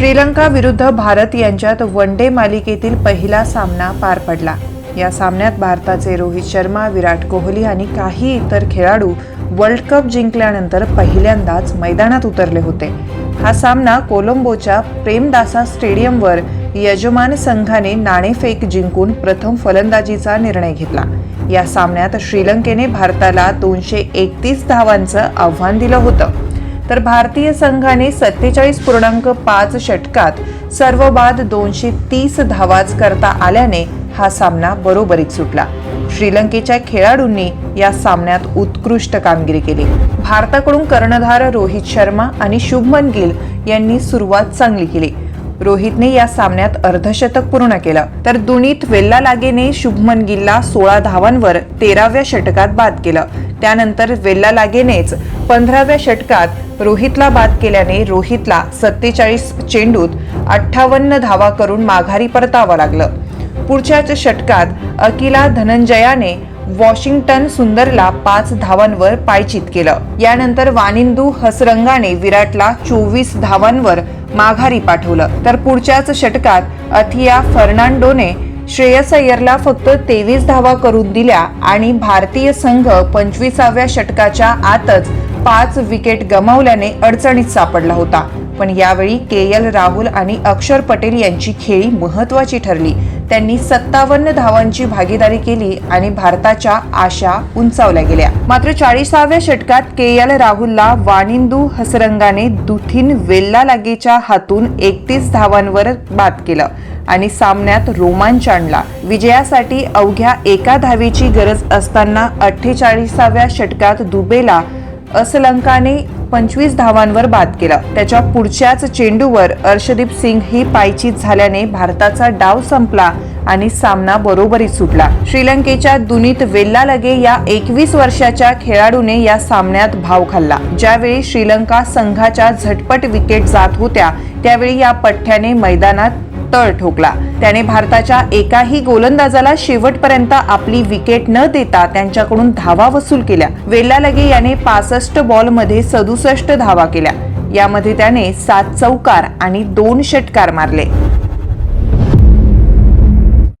श्रीलंका विरुद्ध भारत यांच्यात one day मालिकेतील पहिला सामना पार पडला. या सामन्यात भारताचे रोहित शर्मा विराट कोहली आणि काही इतर खेळाडू वर्ल्ड कप जिंकल्यानंतर पहिल्यांदाच मैदानात उतरले होते. हा सामना कोलंबोच्या प्रेमदासा स्टेडियमवर यजमान संघाने नाणेफेक जिंकून प्रथम फलंदाजीचा निर्णय घेतला. या सामन्यात श्रीलंकेने भारताला दोनशे एकतीस धावांचं आव्हान दिलं होतं. तर भारतीय संघाने सत्तेचाळीस पूर्णांक पाच षटकात सर्व बाद दोनशे तीस धावाच करता आल्याने हा सामना बरोबरीत सुटला. श्रीलंकेच्या खेळाडूंनी या सामन्यात उत्कृष्ट कामगिरी केली. भारताकडून कर्णधार रोहित शर्मा आणि शुभमन गिल यांनी सुरुवात चांगली केली. रोहितने या सामन्यात अर्धशतक पूर्ण केलं. तर दुनीत वेल्ला लागेने शुभमन गिलला सोळा धावांवर तेराव्या षटकात बाद केलं. त्यानंतर वेल्ला लागेनेच पंधराव्या षटकात रोहितला बाद केल्याने रोहितला सत्तेचाळीस चेंडूत अठ्ठावन्न धावा करून माघारी परतावं लागलं. पुढच्याच षटकात अकिला धनंजयाने वॉशिंग्टन सुंदरला पाच धावांवर पायचित केलं. यानंतर वानिंदू हसरंगाने विराटला चोवीस धावांवर माघारी पाठवलं. तर पुढच्याच षटकात अथिया फर्नांडोने श्रेयस अय्यरला फक्त तेवीस धावा करून दिल्या आणि भारतीय संघ पंचवीसाव्या षटकाच्या आतच पाच विकेट गमावल्याने अडचणीत सापडला होता. पण यावेळी के एल राहुल आणि अक्षर पटेल यांची खेळी महत्वाची ठरली. त्यांनी सत्तावन्न धावांची भागीदारी केली आणि भारताच्या आशा उंचावल्या गेल्या. मात्र चाळीसाव्या षटकात के एल राहुलला वानिंदू हसरंगाने दुथीन वेल्ला लागेच्या हातून एकतीस धावांवर बाद केलं. आणि सामन्यात रोमांच आणला. विजयासाठी अवघ्या एका धावीची गरज असताना अठ्ठेचाळीसाव्या षटकात दुबेला असलंकाने पंचवीस धावांवर बाद केला. त्याच्या पुढच्याच चेंडूवर अर्शदीप सिंग ही पायचीत झाल्याने भारताचा डाव संपला आणि सामना बरोबरीत सुटला. श्रीलंकेच्या दुनीत वेल्ला लगे या एकवीस वर्षाच्या खेळाडूने या सामन्यात भाव खाल्ला. ज्यावेळी श्रीलंका संघाच्या झटपट विकेट जात होत्या त्यावेळी या पठ्ठ्याने मैदानात तळ ठोकला. त्याने भारताच्या एकाही गोलंदाजाला शेवटपर्यंत आपली विकेट न देता त्यांच्याकडून धावा वसूल केल्या. वेल्ला लगे याने पासष्ट बॉलमध्ये सदुसष्ट धावा केल्या. यामध्ये त्याने सात चौकार आणि दोन षटकार मारले.